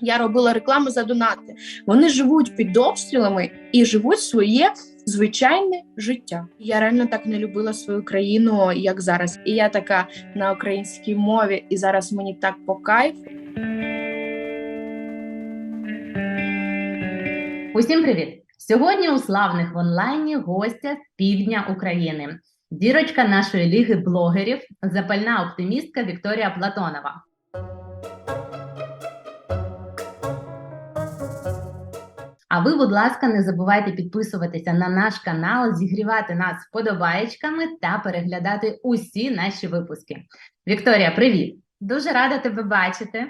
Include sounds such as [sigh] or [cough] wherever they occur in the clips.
Я робила рекламу за донати. Вони живуть під обстрілами і живуть своє звичайне життя. Я реально так не любила свою країну, як зараз. І я така на українській мові, і зараз мені так по кайфу. Усім привіт! Сьогодні у славних в онлайні гостя з півдня України. Дірочка нашої ліги блогерів, запальна оптимістка Вікторія Платонова. А ви, будь ласка, не забувайте підписуватися на наш канал, зігрівати нас вподобаєчками та переглядати усі наші випуски. Вікторія, привіт! Дуже рада тебе бачити.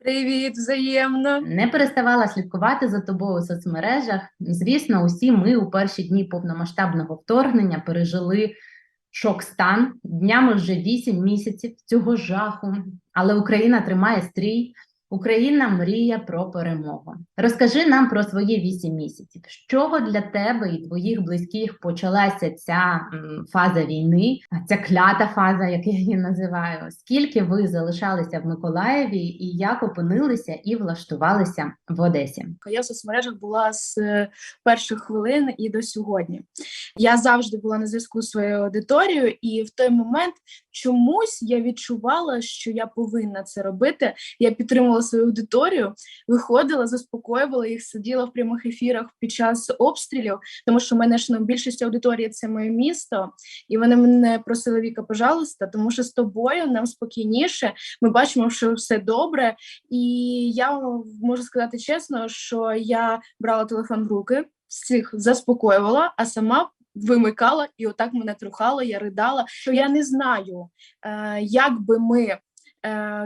Привіт, взаємно. Не переставала слідкувати за тобою у соцмережах. Звісно, усі ми у перші дні повномасштабного вторгнення пережили шок-стан. Днями вже 8 місяців цього жаху. Але Україна тримає стрій. Україна мріє про перемогу. Розкажи нам про свої 8 місяців. З чого для тебе і твоїх близьких почалася ця фаза війни, ця клята фаза, як я її називаю? Скільки ви залишалися в Миколаєві і як опинилися і влаштувалися в Одесі? Я в соцмережах була з е, перших хвилин і до сьогодні. Я завжди була на зв'язку з своєю аудиторією, і в той момент чомусь я відчувала, що я повинна це робити. Я підтримувала свою аудиторію, виходила, заспокоювала їх, сиділа в прямих ефірах під час обстрілів, тому що в мене ж ну, більшість аудиторії це моє місто, і вони мене просили Віка, пожалуйста, тому що з тобою нам спокійніше. Ми бачимо, що все добре. І я можу сказати чесно, що я брала телефон в руки, всіх заспокоювала, а сама. Вимикала і отак мене трухало, я ридала. Що я не знаю, е, як би ми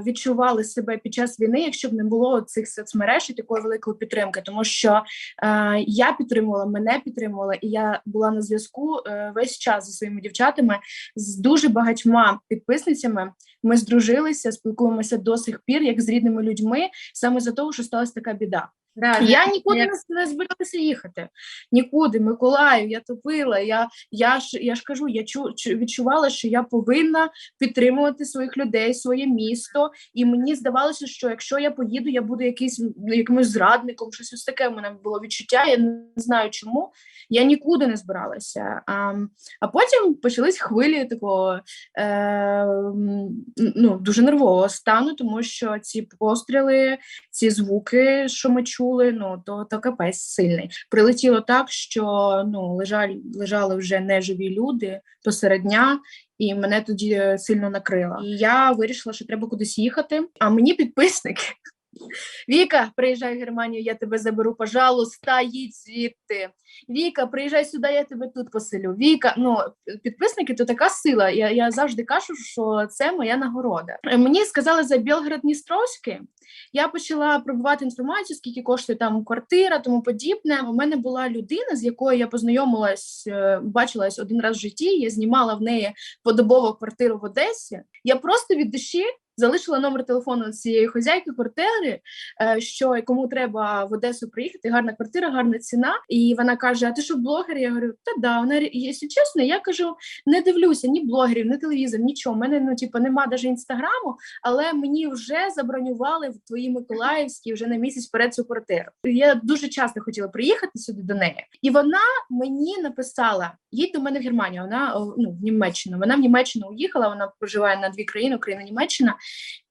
відчували себе під час війни, якщо б не було цих соцмереж і такої великої підтримки, тому що е, я підтримувала, мене підтримувала, і я була на зв'язку е, весь час зі своїми дівчатами з дуже багатьма підписницями. Ми здружилися, спілкуємося до сих пір, як з рідними людьми, саме за того, що сталася така біда. Да, Я нікуди як- не, збиралася їхати. Нікуди, Миколаїв, я топила. Я, я, ж, я ж кажу, я чу, чу- відчувала, що я повинна підтримувати своїх людей, своє місто. І мені здавалося, що якщо я поїду, я буду якийсь якимось зрадником, щось ось таке в мене було відчуття. Я не знаю чому. Я нікуди не збиралася. А, а потім почались хвилі такого е, ну, дуже нервового стану, тому що ці постріли, ці звуки, що ми чули, ну то, то капець сильний. Прилетіло так, що ну лежали, лежали вже неживі люди посеред дня. І мене тоді е, сильно накрило. І я вирішила, що треба кудись їхати. А мені підписники. Віка, приїжджай в Германію, я тебе заберу, пожалуйста, їдь звідти. Віка, приїжджай сюди, я тебе тут поселю. Віка, ну підписники то така сила. Я, я завжди кажу, що це моя нагорода. Е, Мені сказали за Білград Дністровський. Я почала пробувати інформацію, скільки коштує там квартира, тому подібне. У мене була людина, з якою я познайомилась, е, бачилась один раз в житті. Я знімала в неї подобову квартиру в Одесі. Я просто від душі. Залишила номер телефону цієї хазяйки квартири, е, що кому треба в Одесу приїхати, гарна квартира, гарна ціна. І вона каже: А ти що блогер? Я говорю, та да. Вона якщо чесно, я кажу, не дивлюся ні блогерів, ні телевізор, нічого. У мене ну типу, нема навіть інстаграму, але мені вже забронювали в твоїй Миколаївській вже на місяць вперед цю квартиру. Я дуже часто хотіла приїхати сюди до неї, і вона мені написала: їдь до мене в Германію. Вона ну в Німеччину. Вона в Німеччину уїхала. Вона проживає на дві країни, Україна, Німеччина.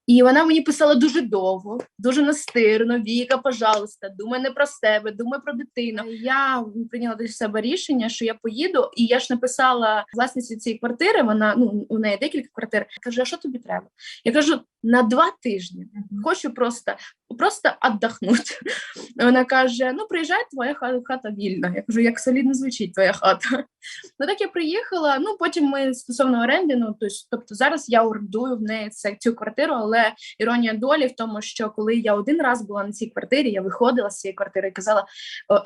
І вона мені писала дуже довго, дуже настирно. Віка, пожалуйста, думай не про себе, думай про дитину. Я прийняла для себе рішення, що я поїду, і я ж написала власниці цієї квартири. Вона ну у неї декілька квартир. Каже: а що тобі треба? Я кажу: на два тижні. Хочу просто просто віддохнути. [laughs] Вона каже: Ну, приїжджай, твоя ха- хата вільна. Я кажу, як солідно звучить твоя хата. [laughs] Ну так я приїхала. Ну потім ми стосовно оренди. Ну тобто зараз я орендую в неї це цю квартиру, але іронія долі в тому, що коли я один раз була на цій квартирі, я виходила з цієї квартири і казала: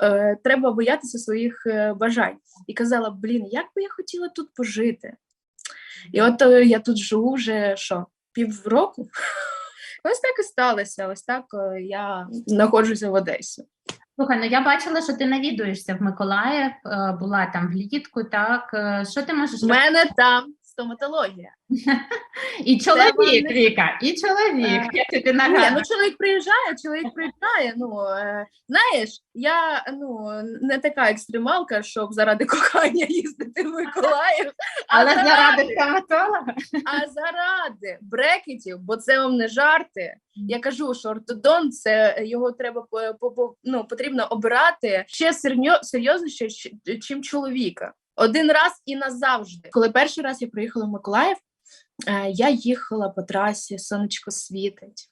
е, треба боятися своїх е, бажань. І казала: Блін, як би я хотіла тут пожити. І от е, я тут живу вже що, півроку. [laughs] Ось так і сталося. Ось так е, я знаходжуся в Одесі. Слухай, ну я бачила, що ти навідуєшся в Миколаїв, е, була там влітку, так? Е, Що ти можеш У мене там стоматологія. І чоловік, вони- Віка, і чоловік. Е, Я тобі Ні, нагадую. ну чоловік приїжджає, чоловік приїжджає. Ну е, знаєш, я ну не така екстремалка, щоб заради [laughs] кохання їздити в Миколаїв, Але заради, заради стоматолога. а заради брекетів, бо це вам не жарти. Я кажу, що ортодонт це його треба ну, потрібно обирати ще серйо- серйозніше, чим чоловіка. Один раз і назавжди. Коли перший раз я приїхала в Миколаїв, е, я їхала по трасі, сонечко світить.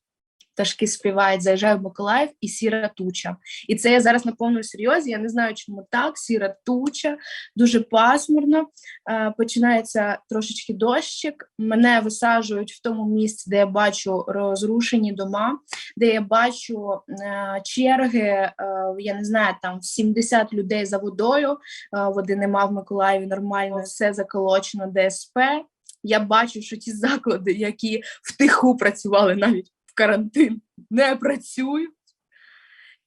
Пташки співають, заїжджаю в Миколаїв і сіра туча. І це я зараз на повному серйозі. Я не знаю, чому так. Сіра туча, дуже пасмурно. Е, починається трошечки дощик. Мене висаджують в тому місці, де я бачу розрушені дома, де я бачу е, черги. е, я не знаю, там 70 людей за водою. води нема в Миколаєві нормально, все заколочено ДСП. Я бачу, що ті заклади, які втиху працювали навіть карантин, не працюють.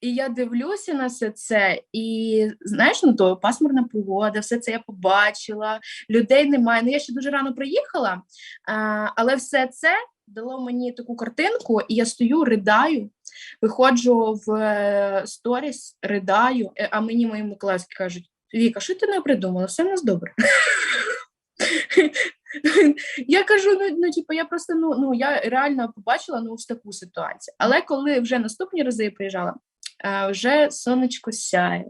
І я дивлюся на все це, і знаєш, ну то пасмурна погода, все це я побачила, людей немає. Ну я ще дуже рано приїхала, але все це дало мені таку картинку, і я стою, ридаю, виходжу в е, сторіс, ридаю, е, а мені мої миколаївські кажуть: Віка, що ти не придумала? Все в нас добре. [laughs] [laughs] Я кажу, ну, ну типу, я просто ну, ну я реально побачила ну, ось таку ситуацію. Але коли вже наступні рази я приїжджала, е, вже сонечко сяє.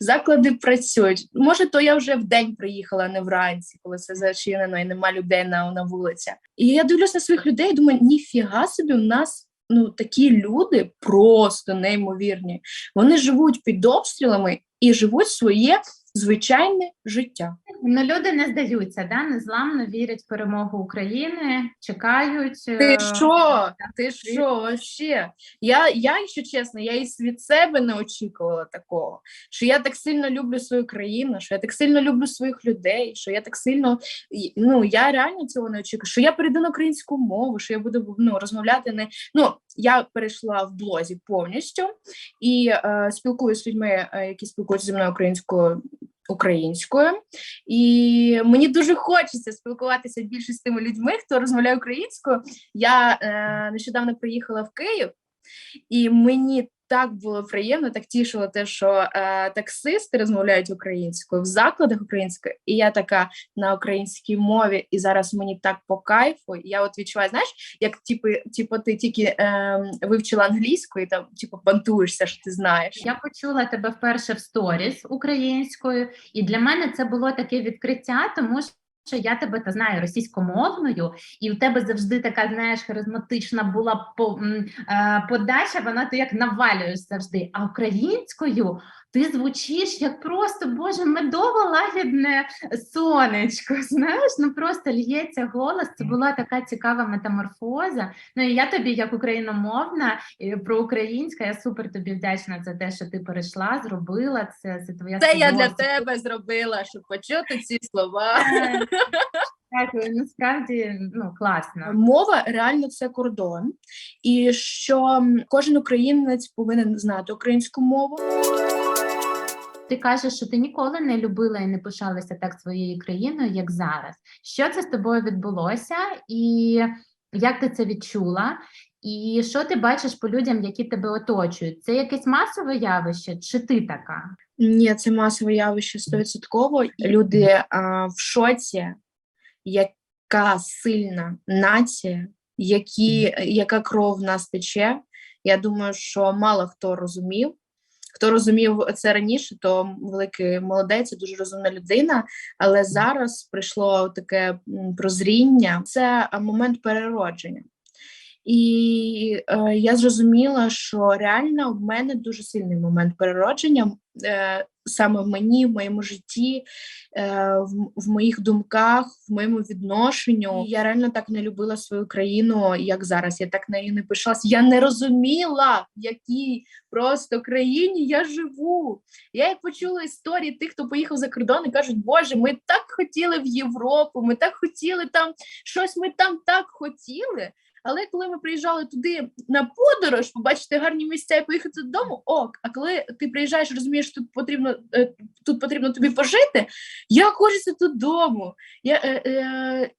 Заклади працюють. Може, то я вже в день приїхала, а не вранці, коли це зачинено і нема людей на, на вулиці. І я дивлюсь на своїх людей і думаю, ніфіга собі, у нас ну, такі люди просто неймовірні. Вони живуть під обстрілами і живуть своє звичайне життя. Ну, люди не здаються, да? незламно вірять в перемогу України, чекають. Ти е, що? Ти що вообще? Я, я, якщо чесно, я і від себе не очікувала такого. Що я так сильно люблю свою країну, що я так сильно люблю своїх людей, що я так сильно ну я реально цього не очікую. Що я перейду на українську мову, що я буду ну, розмовляти не ну я перейшла в блозі повністю і е, спілкуюся з людьми, е, які спілкуються зі мною українською. Українською, і мені дуже хочеться спілкуватися більше з тими людьми, хто розмовляє українською. Я е, нещодавно приїхала в Київ, і мені так було приємно, так тішило те, що е, таксисти розмовляють українською в закладах українською, і я така на українській мові, і зараз мені так по кайфу. Я от відчуваю, знаєш, як типу, типу ти тільки е, вивчила англійську і там типу бантуєшся, що ти знаєш. Я почула тебе вперше в сторіс українською, і для мене це було таке відкриття, тому я тебе та знаю російськомовною, і в тебе завжди така, знаєш, харизматична була е, подача, вона ти як навалюєш завжди. А українською ти звучиш як просто Боже, медово лагідне сонечко. [laughs] Знаєш, ну просто л'ється голос. Це була така цікава метаморфоза. Ну і я тобі, як україномовна, і про українська, я супер тобі вдячна за те, що ти перейшла, зробила це. Це твоя Це я для тебе зробила, щоб почути ці слова. Дякую, [laughs] насправді ну класно. Мова реально це кордон, і що кожен українець повинен знати українську мову. Ти кажеш, що ти ніколи не любила і не пишалася так своєю країною, як зараз. Що це з тобою відбулося, і як ти це відчула? І що ти бачиш по людям, які тебе оточують? Це якесь масове явище, чи ти така? Ні, це масове явище стовідсотково. Люди а, в шоці, яка сильна нація, які, яка кров в нас тече. Я думаю, що мало хто розумів. Хто розумів це раніше, то великий молодець, дуже розумна людина. Але зараз прийшло таке прозріння. Це момент переродження. І е, я зрозуміла, що реально в мене дуже сильний момент переродження е, саме в мені, в моєму житті, е, в, в моїх думках, в моєму відношенню. І я реально так не любила свою країну, як зараз. Я так нею не пишалась. Я не розуміла, в якій просто країні я живу. Я як почула історії тих, хто поїхав за кордон і кажуть, Боже, ми так хотіли в Європу, ми так хотіли там щось, ми там так хотіли. Але коли ми приїжджали туди на подорож, побачити гарні місця і поїхати додому, ок. А коли ти приїжджаєш, розумієш, тут потрібно е, тут потрібно тобі пожити, як хочеться додому. Я, е, е,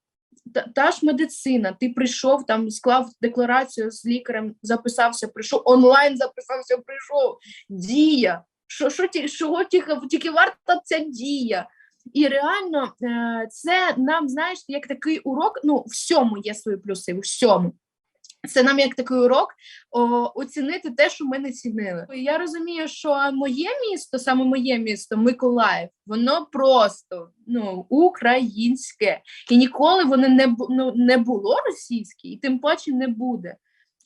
та, ж медицина, ти прийшов там, склав декларацію з лікарем, записався, прийшов онлайн, записався, прийшов. Дія. Що, що, ті- що тільки варта ця дія. І реально е, це нам, знаєш, як такий урок. Ну, всьому є свої плюси, всьому. Це нам як такий урок о, оцінити те, що ми не цінили. Я розумію, що моє місто, саме моє місто, Миколаїв, воно просто ну українське, і ніколи воно не ну, не було російське, і тим паче не буде.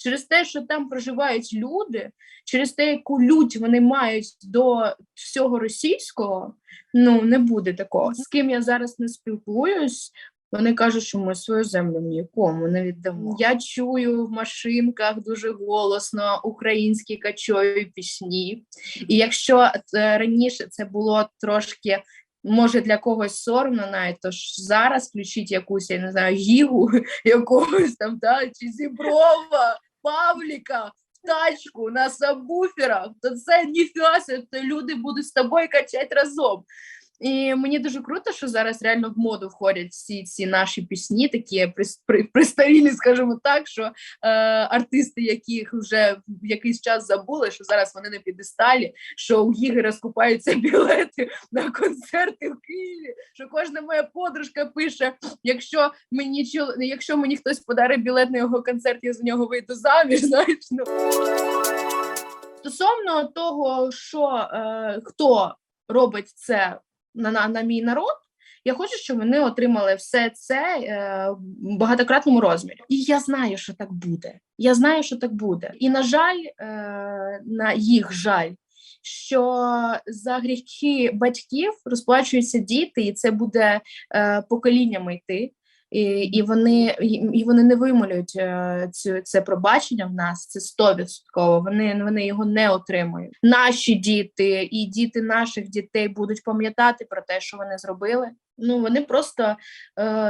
Через те, що там проживають люди, через те, яку лють вони мають до всього російського, ну не буде такого. З ким я зараз не спілкуюсь, вони кажуть, що ми свою землю нікому не віддамо. Я чую в машинках дуже голосно українські качові пісні. І якщо е, раніше це було трошки. Може для когось соромно навіть, то ж зараз включіть якусь, я не знаю, гігу [laughs] якогось там, да, чи зіброва, Павліка, в тачку на сабвуферах, то це ніфіга, собі, то люди будуть з тобою качати разом. І мені дуже круто, що зараз реально в моду входять всі ці наші пісні, такі прис- при- пристарілі, [laughs] скажімо так, що е, артисти, яких вже в якийсь час забули, що зараз вони на підесталі, що у Гіги розкупаються [laughs] білети на концерти в Києві. Що кожна моя подружка пише: якщо мені якщо мені хтось подарить білет на його концерт, я за нього вийду заміж. [laughs] Знаєш, ну стосовно того, що е, хто робить це на, на, на мій народ. Я хочу, щоб вони отримали все це е, в багатократному розмірі. І я знаю, що так буде. Я знаю, що так буде. І на жаль, е, на їх жаль, що за гріхи батьків розплачуються діти, і це буде е, поколіннями йти. І, і вони і, вони не вимолюють е, цю це пробачення в нас. Це стовідсотково. Вони вони його не отримують. Наші діти і діти наших дітей будуть пам'ятати про те, що вони зробили. Ну вони просто е,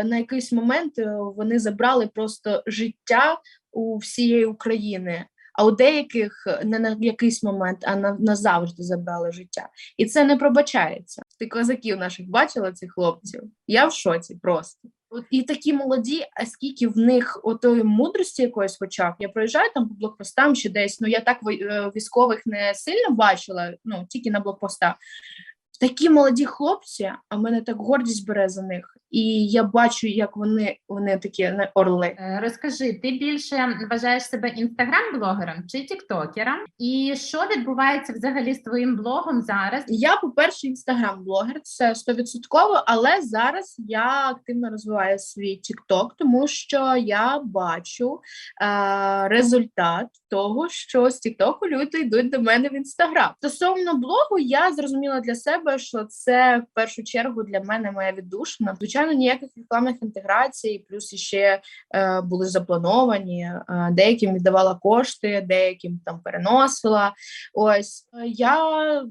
на якийсь момент е, вони забрали просто життя у всієї України. А у деяких не на якийсь момент, а на назавжди забрали життя, і це не пробачається. Ти козаків наших бачила цих хлопців? Я в шоці просто. І такі молоді, а скільки в них отої мудрості якоїсь в очах. Я проїжджаю там по блокпостам чи десь. Ну я так е, військових не сильно бачила, ну тільки на блокпостах. Такі молоді хлопці, а мене так гордість бере за них. І я бачу, як вони, вони такі не орли. Е, Розкажи, ти більше вважаєш себе інстаграм-блогером чи тіктокером? І що відбувається взагалі з твоїм блогом зараз? Я, по-перше, інстаграм-блогер, це стовідсотково, але зараз я активно розвиваю свій TikTok, тому що я бачу е, результат того, що з TikTok люди йдуть до мене в інстаграм. Стосовно блогу, я зрозуміла для себе, що це в першу чергу для мене моя віддушина. Звичайно, ніяких рекламних інтеграцій, плюс ще е, були заплановані. Е, деяким віддавала кошти, деяким там переносила. Ось е, я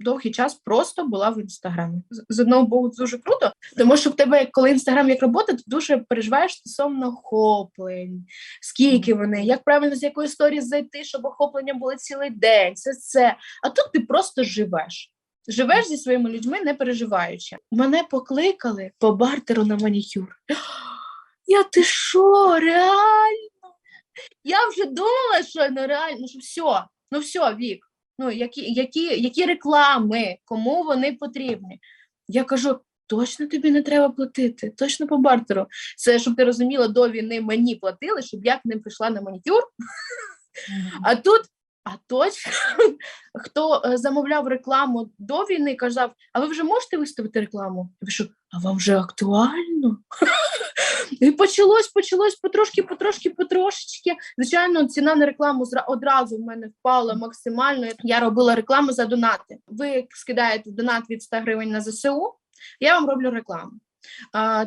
довгий час просто була в інстаграмі. З- одного боку, дуже круто, тому що в тебе, коли інстаграм як робота, ти дуже переживаєш стосовно охоплень, скільки вони, як правильно з якої історії зайти, щоб охоплення були цілий день. Це це. А тут ти просто живеш. Живеш зі своїми людьми, не переживаючи. Мене покликали по бартеру на манікюр. [gasps] Я ти що, реально? Я вже думала, що ну реально, що все, ну все, вік. Ну, які, які, які реклами, кому вони потрібні? Я кажу: точно тобі не треба платити, точно по бартеру. Це щоб ти розуміла, до війни мені платили, щоб я к ним прийшла на манікюр. А тут, а точно, [laughs] хто е, замовляв рекламу до війни, казав: а ви вже можете виставити рекламу? Я пишу, а вам вже актуально? [laughs] І почалось, почалось потрошки, потрошки, потрошечки. Звичайно, ціна на рекламу одразу в мене впала максимально. Я робила рекламу за донати. Ви скидаєте донат від 100 гривень на ЗСУ, я вам роблю рекламу.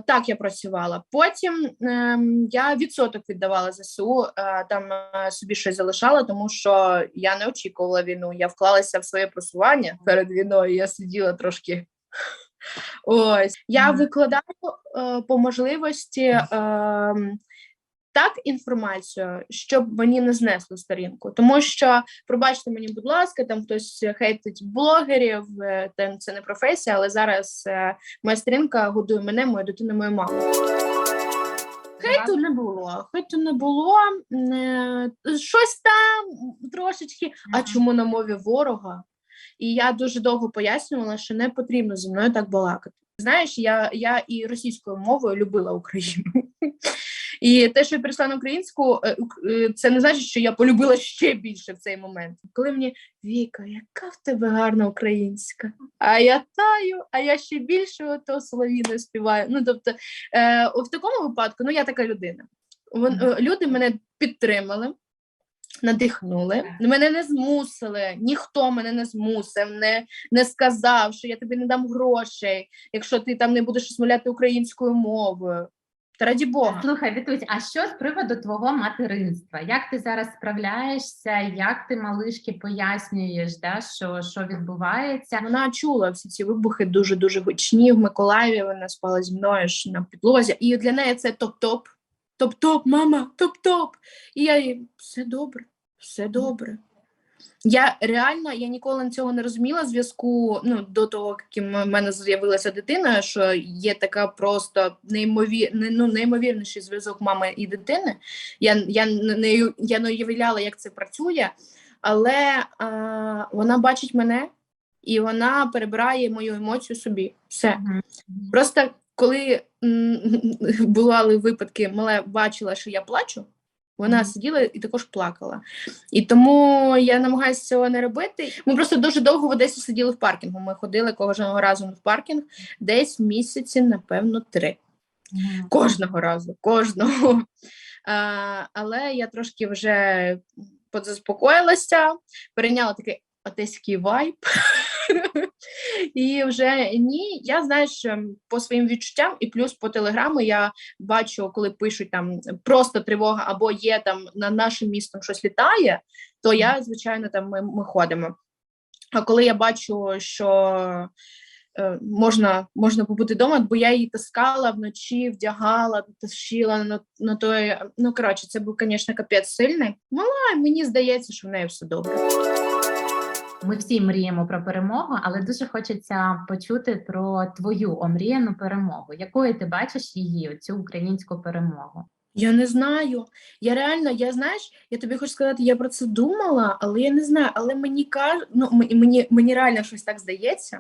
Так я працювала. Потім ем, я відсоток віддавала ЗСУ, там е, собі щось залишала, тому що я не очікувала війну. Я вклалася в своє просування перед війною. Я сиділа трошки. Ось я викладаю е, по можливості. [laughs] так інформацію, щоб мені не знесло сторінку. Тому що, пробачте мені, будь ласка, там хтось хейтить блогерів, е, там це не професія, але зараз е, моя сторінка годує мене, мою дитину, мою маму. Хейту не було, хейту не було. е, Щось там трошечки. А чому на мові ворога? І я дуже довго пояснювала, що не потрібно зі мною так балакати. Знаєш, я, я і російською мовою любила Україну. І те, що я перейшла на українську, е, е, це не значить, що я полюбила ще більше в цей момент. Коли мені Віка, яка в тебе гарна українська, а я таю, а я ще більше ото соловіною співаю. Ну тобто, е, в такому випадку, ну я така людина. Вон, люди мене підтримали, надихнули, мене не змусили, ніхто мене не змусив, не, не сказав, що я тобі не дам грошей, якщо ти там не будеш розмовляти українською мовою. Та раді Бога. Слухай, Вітусь, а що з приводу твого материнства? Як ти зараз справляєшся? Як ти малишки пояснюєш, да, що, що відбувається? Вона чула всі ці вибухи дуже дуже гучні в Миколаєві. Вона спала зі мною ж на підлозі, і для неї це топ-топ. Топ-топ, мама, топ-топ. І я їй все добре, все добре. Я реально я ніколи цього не розуміла зв'язку ну, до того, яким в мене з'явилася дитина, що є така просто неймовір, ну, неймовірніший зв'язок мами і дитини. Я, я, не, я не уявляла, як це працює, але а, вона бачить мене і вона перебирає мою емоцію собі. Все. Мгм. Просто коли м, бували випадки, мала бачила, що я плачу, вона сиділа і також плакала. І тому я намагаюся цього не робити. Ми просто дуже довго в Одесі сиділи в паркінгу. Ми ходили кожного разу в паркінг, десь місяці, напевно, три. Кожного разу, кожного. А, але я трошки вже подзаспокоїлася, перейняла такий одеський вайб. [laughs] І вже ні, я знаєш, ем, по своїм відчуттям, і плюс по телеграму я бачу, коли пишуть там просто тривога, або є там над нашим містом щось літає, то я, звичайно, там ми, ми ходимо. А коли я бачу, що е, можна, можна побути вдома, бо я її таскала вночі, вдягала, тащила на, на той. Ну, коротше, це був, звісно, капець сильний. Мала, мені здається, що в неї все добре. Ми всі мріємо про перемогу, але дуже хочеться почути про твою омріяну перемогу. Якою ти бачиш її, цю українську перемогу? Я не знаю. Я реально, я знаєш, я тобі хочу сказати, я про це думала, але я не знаю. Але мені каже, ну мені, мені реально щось так здається,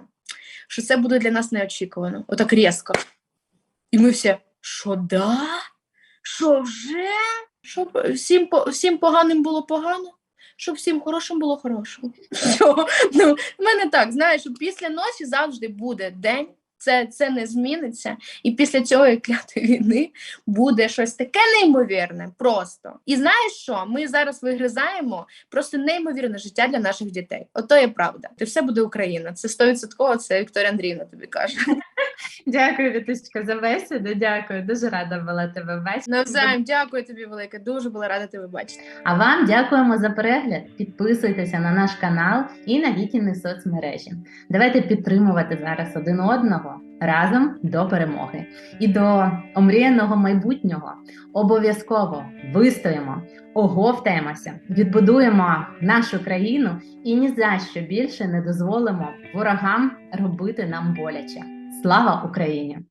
що це буде для нас неочікувано, отак різко. І ми всі, що да? Що вже? Щоб всім, всім поганим було погано, щоб всім хорошим було хорошо. Все. Ну, в мене так, знаєш, що після ночі завжди буде день. Це, це не зміниться, і після цієї клятої війни буде щось таке неймовірне, просто. І знаєш що? Ми зараз вигризаємо просто неймовірне життя для наших дітей. Ото є правда. Ти все буде Україна. Це стовідсотково, це Вікторія Андріївна тобі каже. Дякую, Вітусечка, за бесіду. Дякую, дуже рада була тебе бачити. Навзаєм, дякую тобі велике. Дуже була рада тебе бачити. А вам дякуємо за перегляд. Підписуйтеся на наш канал і на вікіни соцмережі. Давайте підтримувати зараз один одного разом до перемоги і до омріяного майбутнього. Обов'язково вистоїмо, оговтаємося, відбудуємо нашу країну і ні за що більше не дозволимо ворогам робити нам боляче. Слава Україні!